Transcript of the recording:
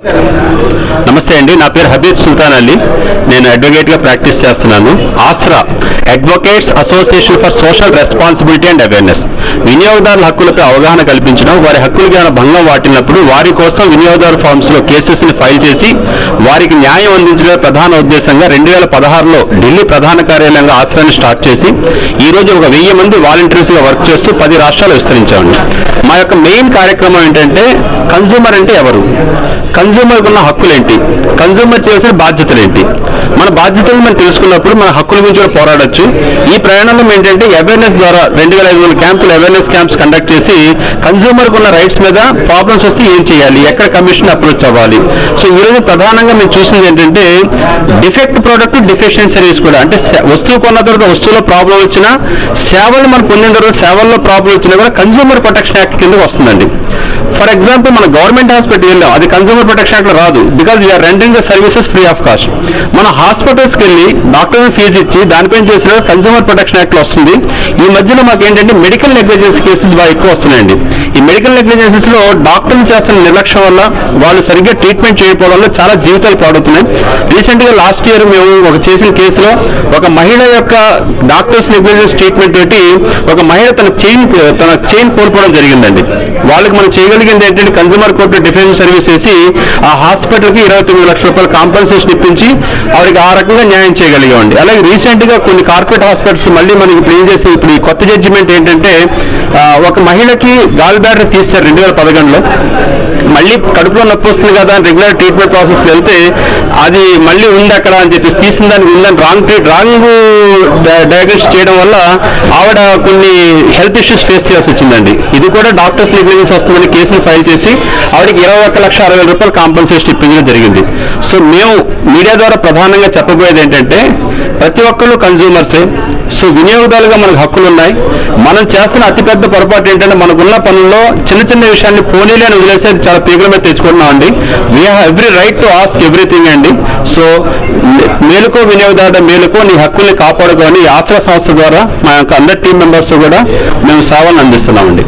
నమస్తే అండి నా పేరు హబీబ్ సుల్తాన్ అలీ. నేను అడ్వకేట్గా ప్రాక్టీస్ చేస్తున్నాను. Asra advocates association for social responsibility and awareness వినియోగదారుల హక్కులపై అవగాహన కల్పించడం వారి హక్కులు జ్ఞాన భంగం వాటినప్పుడు వారి కోసం వినియోగదారు ఫార్మ్స్లో కేసెస్ని ఫైల్ చేసి వారికి న్యాయం అందించడమే ప్రధాన ఉద్దేశంగా రెండు వేల పదహారులో ఢిల్లీ ప్రధాన కార్యాలయంగా ఆశ్రయాన్ని స్టార్ట్ చేసి ఈ రోజు ఒక వెయ్యి మంది వాలంటీర్స్గా వర్క్ చేస్తూ పది రాష్ట్రాలు విస్తరించామండి. మా యొక్క మెయిన్ కార్యక్రమం ఏంటంటే కన్జ్యూమర్ అంటే ఎవరు? కన్జ్యూమర్ ఉన్న హక్కులేంటి? కన్జ్యూమర్ చేసిన బాధ్యతలేంటి? మన బాధ్యతలు మనం తెలుసుకున్నప్పుడు మన హక్కుల గురించి కూడా పోరాడొచ్చు. ఈ ప్రయాణంలో ఏంటంటే అవేర్నెస్ ద్వారా రెండు వేల ఐదు వందల క్యాంపులు అవేర్నెస్ క్యాంప్స్ కండక్ట్ చేసి కన్జ్యూమర్ ఉన్న రైట్స్ మీద ప్రాబ్లమ్స్ వస్తే ఏం చేయాలి? ఎక్కడ కమిషన్ అప్రోచ్ అవ్వాలి? సో ఈరోజు ప్రధానంగా మేము చూసింది ఏంటంటే డిఫెక్ట్ ప్రోడక్ట్ డిఫెక్షన్ సర్వీస్ కూడా. అంటే వస్తువు కొన్న తర్వాత వస్తువులో ప్రాబ్లం వచ్చినా సేవలు మనం పొందిన తర్వాత సేవల్లో ప్రాబ్లం వచ్చినా కూడా కన్జ్యూమర్ ప్రొటెక్షన్ యాక్ట్ కింద వస్తుందండి. ఫర్ ఎగ్జాంపుల్ మన గవర్నమెంట్ హాస్పిటల్ వెళ్ళాం అది కన్జ్యూమర్ ప్రొటెక్షన్ యాక్ట్ రాదు. Because we are rendering the services free of cost మన హాస్పిటల్స్కి వెళ్ళి డాక్టర్ ఫీజు ఇచ్చి దానిపైన చేసిన కన్జ్యూమర్ ప్రొటెక్షన్ యాక్ట్ వస్తుంది. ఈ మధ్యలో మాకు ఏంటంటే మెడికల్ నెగ్లిజెన్స్ కేసెస్ బాగా ఎక్కువ వస్తున్నాయండి. ఈ మెడికల్ నెగ్లిజెన్సెస్లో డాక్టర్లు చేస్తున్న నిర్లక్ష్యం వల్ల వాళ్ళు సరిగ్గా ట్రీట్మెంట్ చేయకపోవడం వల్ల చాలా జీవితాలు పాడవుతున్నాయి. రీసెంట్గా లాస్ట్ ఇయర్ మేము ఒక చేసిన కేసులో ఒక మహిళ యొక్క డాక్టర్స్ నెగ్లిజెన్స్ ట్రీట్మెంట్ తోటి ఒక మహిళ తన చైన్ తన చైన్ కోల్పోవడం జరిగిందండి. వాళ్ళకి మనం చేయగలిగింది ఏంటంటే కన్జ్యూమర్ కోర్టు డిఫెన్స్ సర్వీస్ చేసి ఆ హాస్పిటల్కి ఇరవై తొమ్మిది లక్షల రూపాయలు కాంపన్సేషన్ ఇప్పించి ఆవిడకి ఆ రకంగా న్యాయం చేయగలిగామండి. అలాగే రీసెంట్గా కొన్ని కార్పొరేట్ హాస్పిటల్స్ మళ్ళీ మనకి ఇప్పుడు ఏం చేసి ఇప్పుడు ఈ కొత్త జడ్జిమెంట్ ఏంటంటే ఒక మహిళకి గాల్ బ్యాడర్ తీస్తారు రెండు వేల పదకొండులో. మళ్ళీ కడుపులో నొప్పి వస్తుంది కదా అని రెగ్యులర్ ట్రీట్మెంట్ ప్రాసెస్ వెళ్తే అది మళ్ళీ ఉంది అక్కడ అని చెప్పేసి తీసిన దానికి ఉందని రాంగ్ ట్రీట్ రాంగ్ డయాగ్నోస్ చేయడం వల్ల ఆవిడ కొన్ని హెల్త్ ఇష్యూస్ ఫేస్ చేయాల్సి వచ్చిందండి. ఇది కూడా డాక్టర్స్ నెగ్లిజెన్స్ వస్తుందని కేసులు ఫైల్ చేసి ఆవిడకి ఇరవై ఒక్క లక్ష అరవై వేల రూపాయలు కాంపన్సేషన్ ఇప్పించడం జరిగింది. సో మేము మీడియా ద్వారా ప్రధానంగా చెప్పబోయేది ఏంటంటే ప్రతి ఒక్కళ్ళు కన్జ్యూమర్సే సో వినియోగదారులుగా మనకు హక్కులు ఉన్నాయి. మనం చేస్తున్న అతిపెద్ద పొరపాటు ఏంటంటే మనకున్న పనుల్లో చిన్న చిన్న విషయాన్ని పోనీలే అని వదిలేసి చాలా తీవ్రమే తెచ్చుకుంటున్నాం అండి. We have every right to ask everything అండి. సో మేలుకో వినియోగదారుడు మేలుకో నీ హక్కుల్ని కాపాడుకొని ఈ ఆశ్రయ సంస్థ ద్వారా మా యొక్క అందరి టీం మెంబర్స్ కూడా మేము సేవలను అందిస్తున్నామండి.